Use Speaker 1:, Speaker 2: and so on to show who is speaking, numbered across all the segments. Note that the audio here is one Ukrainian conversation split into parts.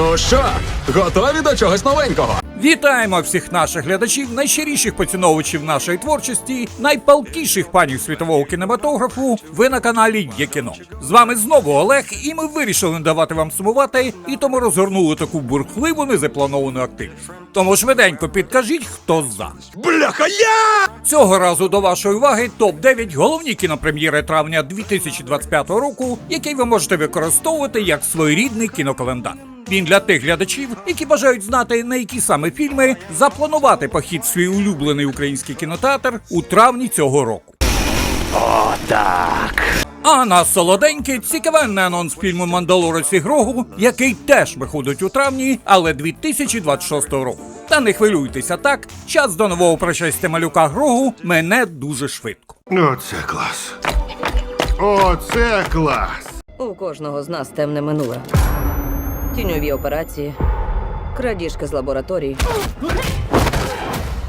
Speaker 1: Ну що, готові до чогось новенького?
Speaker 2: Вітаємо всіх наших глядачів, найщиріших поціновувачів нашої творчості, найпалкіших панів світового кінематографу. Ви на каналі Є кіно. З вами знову Олег, і ми вирішили не давати вам сумувати, і тому розгорнули таку бурхливу незаплановану активність. Тому швиденько підкажіть, хто за.
Speaker 1: Бляха, я!
Speaker 2: Цього разу до вашої уваги топ 9 головні кінопрем'єри травня 2025 року, який ви можете використовувати як своєрідний кінокалендар. Він для тих глядачів, які бажають знати, на які саме фільми запланувати похід в свій улюблений український кінотеатр у травні цього року. А на солоденький цікавенний анонс фільму Мандалорець і Грогу, який теж виходить у травні, але 2026 року. Та не хвилюйтеся так, час до нового пришестя малюка Грогу мене дуже швидко.
Speaker 3: Оце клас. Оце клас.
Speaker 4: У кожного з нас темне минуле. Тіньові операції, крадіжки з лабораторій,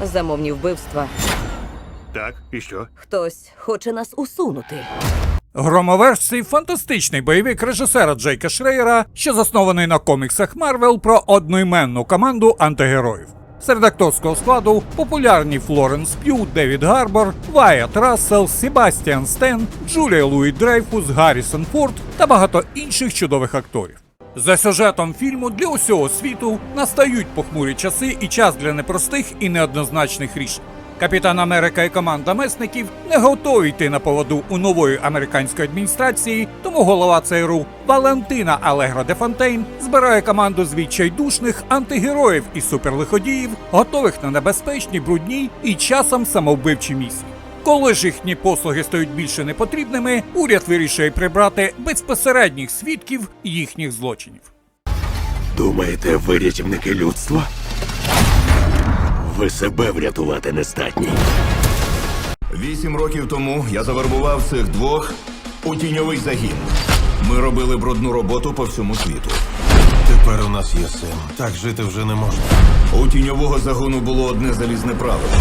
Speaker 4: замовні вбивства.
Speaker 3: Так, і що?
Speaker 4: Хтось хоче нас усунути.
Speaker 2: Громоверсій фантастичний бойовик режисера Джейка Шрейера, що заснований на коміксах Марвел про одноіменну команду антигероїв. Серед акторського складу популярні Флоренс П'ю, Девід Гарбор, Вайат Рассел, Себастіан Стен, Джулія Луї Дрейфус, Гаррісон Форд та багато інших чудових акторів. За сюжетом фільму для усього світу настають похмурі часи і час для непростих і неоднозначних рішень. Капітан Америка і команда месників не готові йти на поводу у нової американської адміністрації, тому голова ЦРУ Валентина Алегра де Фонтейн збирає команду з відчайдушних антигероїв і суперлиходіїв, готових на небезпечні, брудні і часом самовбивчі місії. Коли ж їхні послуги стають більше непотрібними, уряд вирішує прибрати безпосередніх свідків їхніх злочинів.
Speaker 5: Думаєте, ви рятівники людства? Ви себе врятувати не здатні.
Speaker 6: Вісім років тому я завербував цих двох у тіньовий загін. Ми робили брудну роботу по всьому світу.
Speaker 3: Тепер у нас є син. Так жити вже не можна.
Speaker 6: У тіньового загону було одне залізне правило: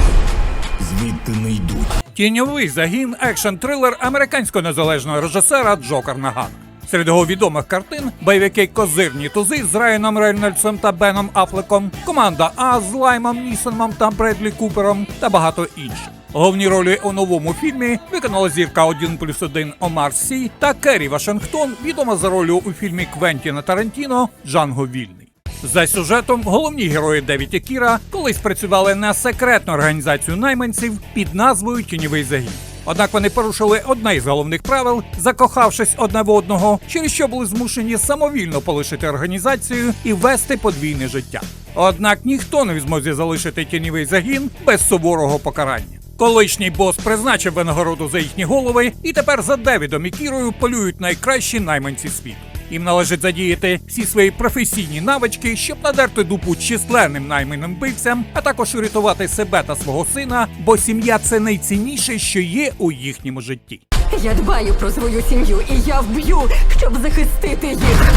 Speaker 6: звідти не йдуть.
Speaker 2: Тіньовий загін екшн трилер американського незалежного режисера Джокер Нагана. Серед його відомих картин бойовики Козирні тузи з Райаном Рейнольдсом та Беном Афлеком, команда А з Лаймом Нісоном та Бредлі Купером та багато інших. Головні ролі у новому фільмі виконала зірка 1 плюс 1 Омар Сі та Керрі Вашингтон, відома за ролью у фільмі Квентіна Тарантіно Джанго Вільний. За сюжетом головні герої Девід і Кіра колись працювали на секретну організацію найманців під назвою Тіньовий загін. Однак вони порушили одне із головних правил, закохавшись одне в одного, через що були змушені самовільно полишити організацію і вести подвійне життя. Однак ніхто не в змозі залишити тіньовий загін без суворого покарання. Колишній бос призначив винагороду за їхні голови, і тепер за Девідом і Кірою полюють найкращі найманці світу. Їм належить задіяти всі свої професійні навички, щоб надерти дупу численним найманим вбивцям, а також урятувати себе та свого сина, бо сім'я це найцінніше, що є у їхньому житті.
Speaker 7: Я дбаю про свою сім'ю і я вб'ю, щоб захистити їх.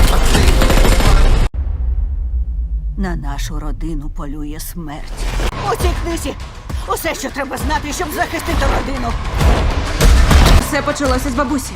Speaker 8: На нашу родину полює смерть. У цій книзі усе, що треба знати, щоб захистити родину.
Speaker 7: Все почалося з бабусі.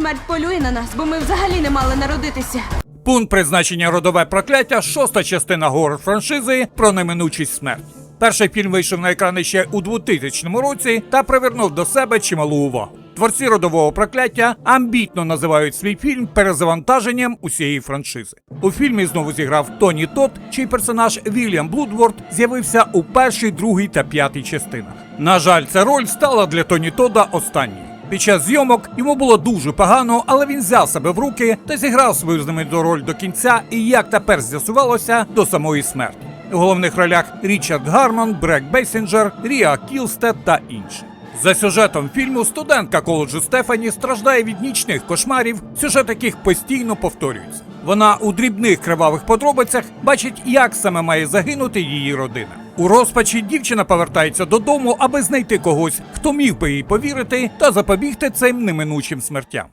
Speaker 7: Смерть полює на нас, бо ми взагалі не мали народитися.
Speaker 2: Пункт призначення родове прокляття, шоста частина горор франшизи про неминучість смерті. Перший фільм вийшов на екрани ще у 2000 році та привернув до себе чималу увагу. Творці родового прокляття амбітно називають свій фільм перезавантаженням усієї франшизи. У фільмі знову зіграв Тоні Тот, чий персонаж Вільям Блудворд з'явився у першій, другій та п'ятій частинах. На жаль, ця роль стала для Тоні Тода останньою. Під час зйомок йому було дуже погано, але він взяв себе в руки та зіграв свою знамениту роль до кінця, і як тепер з'ясувалося, до самої смерті. У головних ролях Річард Гармон, Брек Бейсінджер, Ріа Кілстед та інші. За сюжетом фільму студентка коледжу Стефані страждає від нічних кошмарів, сюжет яких постійно повторюється. Вона у дрібних кривавих подробицях бачить, як саме має загинути її родина. У розпачі дівчина повертається додому, аби знайти когось, хто міг би їй повірити та запобігти цим неминучим смертям.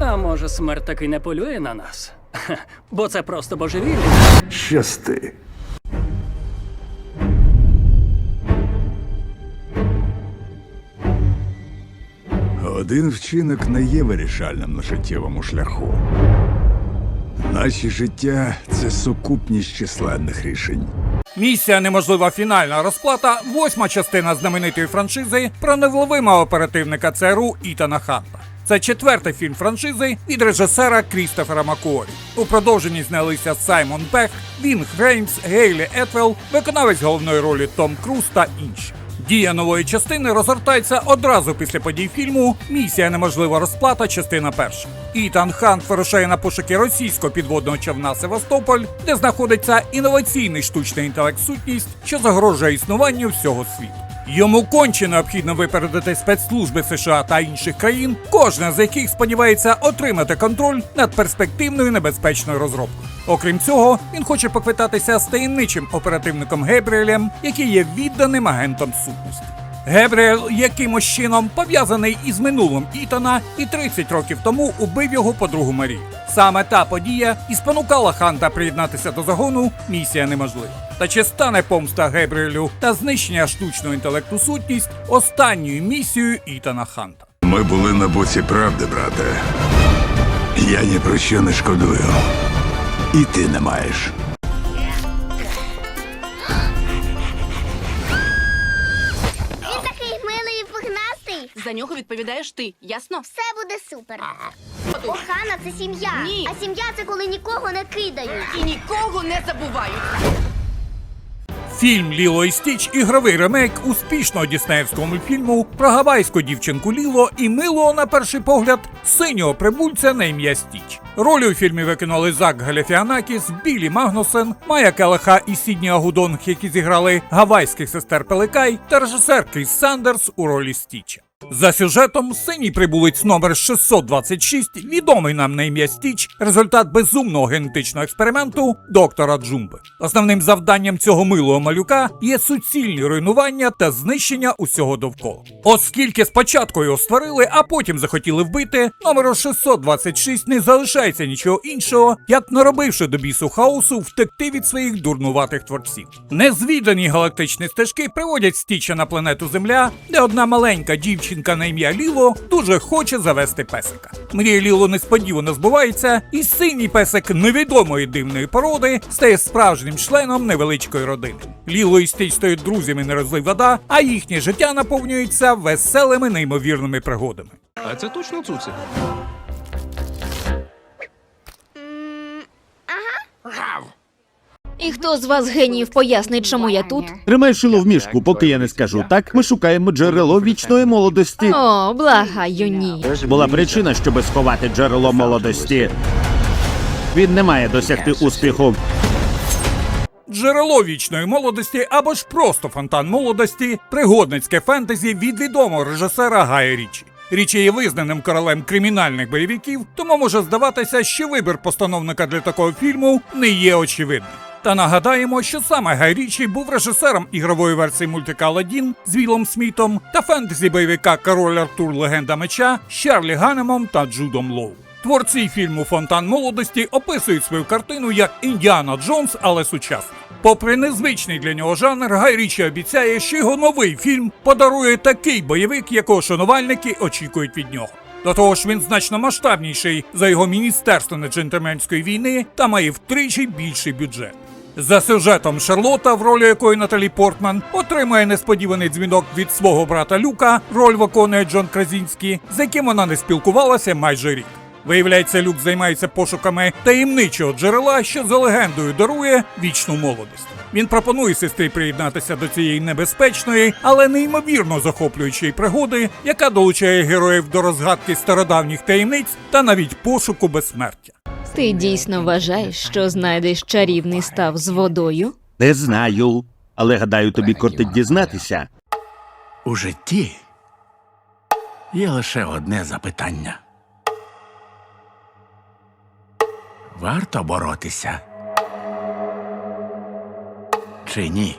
Speaker 9: А може, смерть таки не полює на нас? Бо це просто божевілля.
Speaker 5: Щасти.
Speaker 10: Один вчинок не є вирішальним на життєвому шляху.
Speaker 5: Наші життя це сукупність численних рішень.
Speaker 2: Місія неможлива фінальна розплата восьма частина знаменитої франшизи про невловимого оперативника ЦРУ Ітана Ханта. Це четвертий фільм франшизи від режисера Крістофера Макуорі. У продовженні знялися Саймон Пех, Він Греймс, Гейлі Етвелл, виконавець головної ролі Том Круз та інші. Дія нової частини розгортається одразу після подій фільму Місія неможлива розплата, частина перша. Ітан Хант вирушає на пошуки російського підводного човна Севастополь, де знаходиться інноваційний штучний інтелект сутність, що загрожує існуванню всього світу. Йому конче необхідно випередити спецслужби США та інших країн, кожна з яких сподівається отримати контроль над перспективною небезпечною розробкою. Окрім цього, він хоче поквитатися з таємничим оперативником Гебріелем, який є відданим агентом сутності. Гебріел якимось чином пов'язаний із минулим Ітана і 30 років тому убив його подругу Марію. Саме та подія і спонукала Ханта приєднатися до загону Місія неможлива. Та чи стане помста Гебріелю та знищення штучного інтелекту сутність останньою місією Ітана Ханта?
Speaker 5: Ми були на боці правди, брате. Я ні про що не шкодую. І ти не маєш.
Speaker 10: Він такий милий і пухнастий.
Speaker 7: За нього відповідаєш ти, ясно?
Speaker 10: Все буде супер. Охана це сім'я.
Speaker 7: Ні.
Speaker 10: А сім'я це коли нікого не кидають.
Speaker 7: І нікого не забувають.
Speaker 2: Фільм Ліло і Стіч ігровий ремейк успішного діснеївського мультфільму про гавайську дівчинку Ліло і милого, на перший погляд, синього прибульця на ім'я Стіч. Ролі у фільмі виконали Зак Галіфіанакіс, Білі Магнусен, Майя Келеха і Сідні Агудонг, які зіграли гавайських сестер Пеликай, та режисер Кріс Сандерс у ролі Стіча. За сюжетом синій прибулець номер 626, відомий нам на ім'я Стіч, результат безумного генетичного експерименту доктора Джумби. Основним завданням цього милого малюка є суцільні руйнування та знищення усього довкола. Оскільки спочатку його створили, а потім захотіли вбити, номеру 626 не залишається нічого іншого, як наробивши до бісу хаосу втекти від своїх дурнуватих творців. Незвідані галактичні стежки приводять Стіча на планету Земля, де одна маленька дівчинка на ім'я Ліло дуже хоче завести песика. Мрія Ліло несподівано збувається, і синій песик невідомої дивної породи стає справжнім членом невеличкої родини. Ліло і стій стають друзями не розлив вода, а їхнє життя наповнюється веселими неймовірними пригодами.
Speaker 1: А це точно цуці?
Speaker 10: І хто з вас геніїв пояснить, чому я тут?
Speaker 11: Тримай шило в мішку, поки я не скажу так. Ми шукаємо джерело вічної молодості.
Speaker 10: О, благаю, ні.
Speaker 11: Була причина, щоб сховати джерело молодості. Він не має досягти успіху.
Speaker 2: Джерело вічної молодості або ж просто фонтан молодості пригодницьке фентезі від відомого режисера Гая Річі. Річі є визнаним королем кримінальних бойовиків, тому може здаватися, що вибір постановника для такого фільму не є очевидним. Та нагадаємо, що саме Гай Річі був режисером ігрової версії мультика Аладдін з Вілом Смітом та фентезі бойовика Король Артур Легенда меча з Чарлі Ганемом та Джудом Лоу. Творці фільму Фонтан молодості описують свою картину як Індіана Джонс, але сучасний. Попри незвичний для нього жанр, Гай Річі обіцяє, що його новий фільм подарує такий бойовик, якого шанувальники очікують від нього. До того ж, він значно масштабніший за його міністерство неджентльменської війни та має втричі більший бюджет. За сюжетом Шарлота, в ролі якої Наталі Портман отримує несподіваний дзвінок від свого брата Люка, роль виконує Джон Кразінський, з яким вона не спілкувалася майже рік. Виявляється, Люк займається пошуками таємничого джерела, що за легендою дарує вічну молодість. Він пропонує сестрі приєднатися до цієї небезпечної, але неймовірно захоплюючої пригоди, яка долучає героїв до розгадки стародавніх таємниць та навіть пошуку безсмертя.
Speaker 10: Ти дійсно вважаєш, що знайдеш чарівний став з водою?
Speaker 11: Не знаю, але гадаю, тобі кортить дізнатися.
Speaker 5: У житті є лише одне запитання. Варто боротися? Чи ні?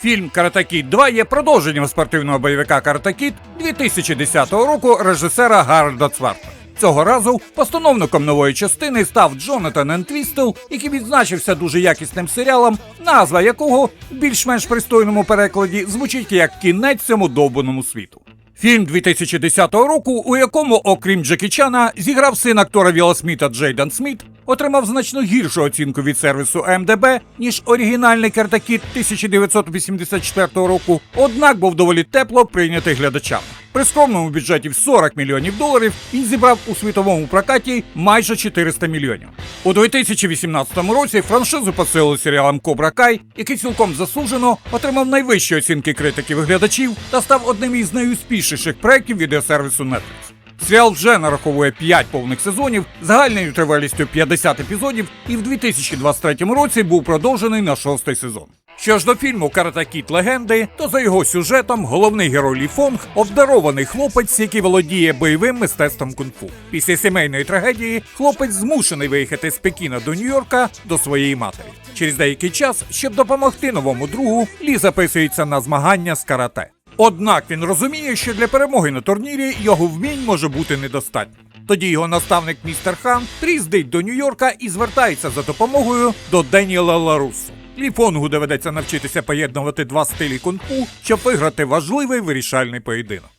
Speaker 2: Фільм «Карате Кід 2» є продовженням спортивного бойовика «Карате Кід» 2010 року режисера Гарольда Цварта. Цього разу постановником нової частини став Джонатан Ентвістел, який відзначився дуже якісним серіалом, назва якого в більш-менш пристойному перекладі звучить як кінець цьому довбаному світу. Фільм 2010 року, у якому, окрім Джекі Чана, зіграв син актора Віла Сміта Джейден Сміт, отримав значно гіршу оцінку від сервісу МДБ, ніж оригінальний Картакіт 1984 року, однак був доволі тепло прийнятий глядачами. При скромному бюджеті в 40 мільйонів доларів він зібрав у світовому прокаті майже 400 мільйонів. У 2018 році франшизу посилили серіалом Кобра Кай, який цілком заслужено отримав найвищі оцінки критиків і глядачів та став одним із найуспішніших проєктів відеосервісу Netflix. Серіал вже нараховує 5 повних сезонів загальною тривалістю 50 епізодів і в 2023 році був продовжений на шостий сезон. Що ж до фільму Карата Кіт легенди, то за його сюжетом головний герой Лі Фонг обдарований хлопець, який володіє бойовим мистецтвом кунг-фу. Після сімейної трагедії хлопець змушений виїхати з Пекіна до Нью-Йорка до своєї матері. Через деякий час, щоб допомогти новому другу, Лі записується на змагання з карате. Однак він розуміє, що для перемоги на турнірі його вмінь може бути недостатньо. Тоді його наставник містер Хан приїздить до Нью-Йорка і звертається за допомогою до Деніела Ларуссо. Лі Фонгу доведеться навчитися поєднувати два стилі кунг-фу, щоб виграти важливий вирішальний поєдинок.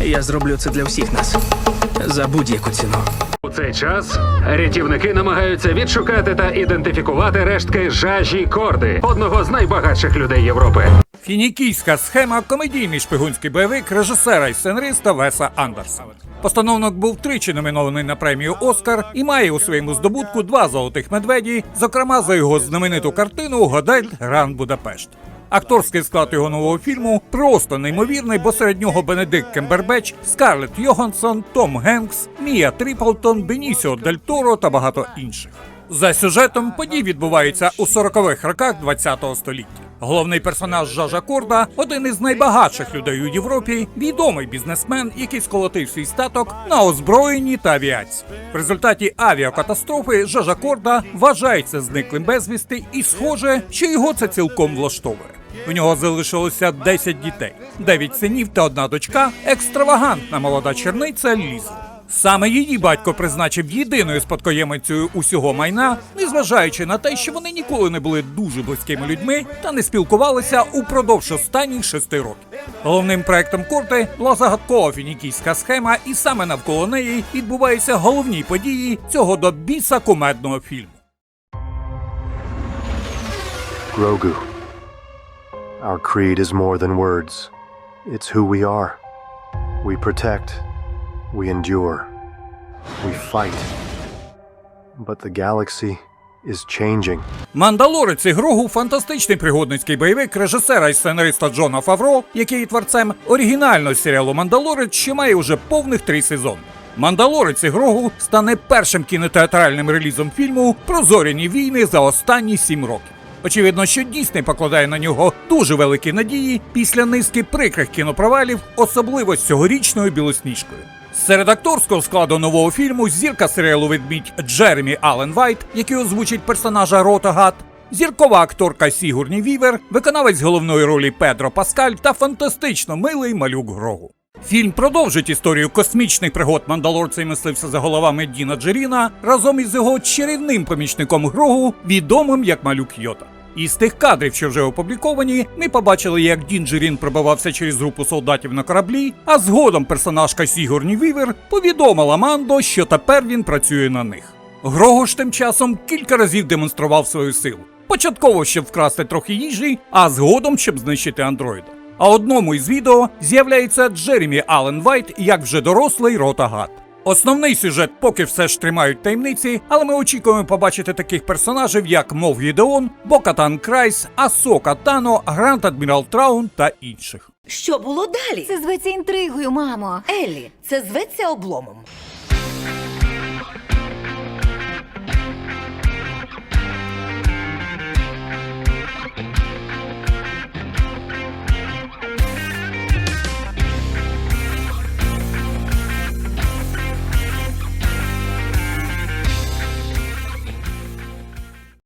Speaker 9: Я зроблю це для всіх нас. За будь-яку ціну.
Speaker 12: У цей час рятівники намагаються відшукати та ідентифікувати рештки жажі корди, одного з найбагатших людей Європи.
Speaker 2: Фінікійська схема комедійний шпигунський бойовик режисера і сценариста Веса Андерсона. Постановник був тричі номінований на премію Оскар і має у своєму здобутку два золотих медведі, зокрема за його знамениту картину Годель Гранд Будапешт. Акторський склад його нового фільму просто неймовірний, бо серед нього Бенедикт Кембербеч, Скарлетт Йоханссон, Том Генкс, Мія Тріплтон, Бенісіо Дель Торо та багато інших. За сюжетом подій відбуваються у 40-х роках ХХ століття. Головний персонаж Жажа Корда один із найбагатших людей у Європі, відомий бізнесмен, який сколотив свій статок на озброєнні та авіації. В результаті авіакатастрофи Жажа Корда вважається зниклим безвісти, і схоже, що його це цілком влаштовує. У нього залишилося 10 дітей, 9 синів та одна дочка, екстравагантна молода черниця Ліза. Саме її батько призначив єдиною спадкоємицею усього майна, незважаючи на те, що вони ніколи не були дуже близькими людьми та не спілкувалися упродовж останніх шести років. Головним проектом Корти була загадкова фінікійська схема, і саме навколо неї відбуваються головні події цього до біса кумедного фільму.
Speaker 13: Grogu. Our creed is more than words. It's who we are. We protect. We endure. We fight. But the galaxy is changing.
Speaker 2: Мандалорець Грогу фантастичний пригодницький бойовик режисера і сценариста Джона Фавро, який є творцем оригінального серіалу Мандалорець, що має уже повних три сезони. Мандалорець Грогу стане першим кінотеатральним релізом фільму про зоряні війни за останні сім років. Очевидно, що Дісней покладає на нього дуже великі надії після низки прикрих кінопровалів, особливо з цьогорічною білосніжкою. Серед акторського складу нового фільму зірка серіалу Ведмідь Джеремі Аллен Вайт, який озвучить персонажа Рота Гат, зіркова акторка Сігурні Вівер, виконавець головної ролі Педро Паскаль та фантастично милий малюк Грогу. Фільм продовжить історію космічних пригод мандалорця і мисливця за головами Діна Джеріна разом із його чарівним помічником Грогу, відомим як малюк Йота. Із тих кадрів, що вже опубліковані, ми побачили, як Дін пробивався через групу солдатів на кораблі, а згодом персонажка Сігурні Вівер повідомила Мандо, що тепер він працює на них. Грого ж тим часом кілька разів демонстрував свою силу. Початково, щоб вкрасти трохи їжі, а згодом, щоб знищити андроїда. А одному із відео з'являється Джеремі Аллен Вайт як вже дорослий рота гад. Основний сюжет поки все ж тримають таємниці, але ми очікуємо побачити таких персонажів, як Мов Гідеон, Бокатан Крайс, Асока Тано, Грант Адмірал Траун та інших.
Speaker 4: Що було далі?
Speaker 8: Це зветься інтригою, мамо.
Speaker 4: Еллі, це зветься обломом.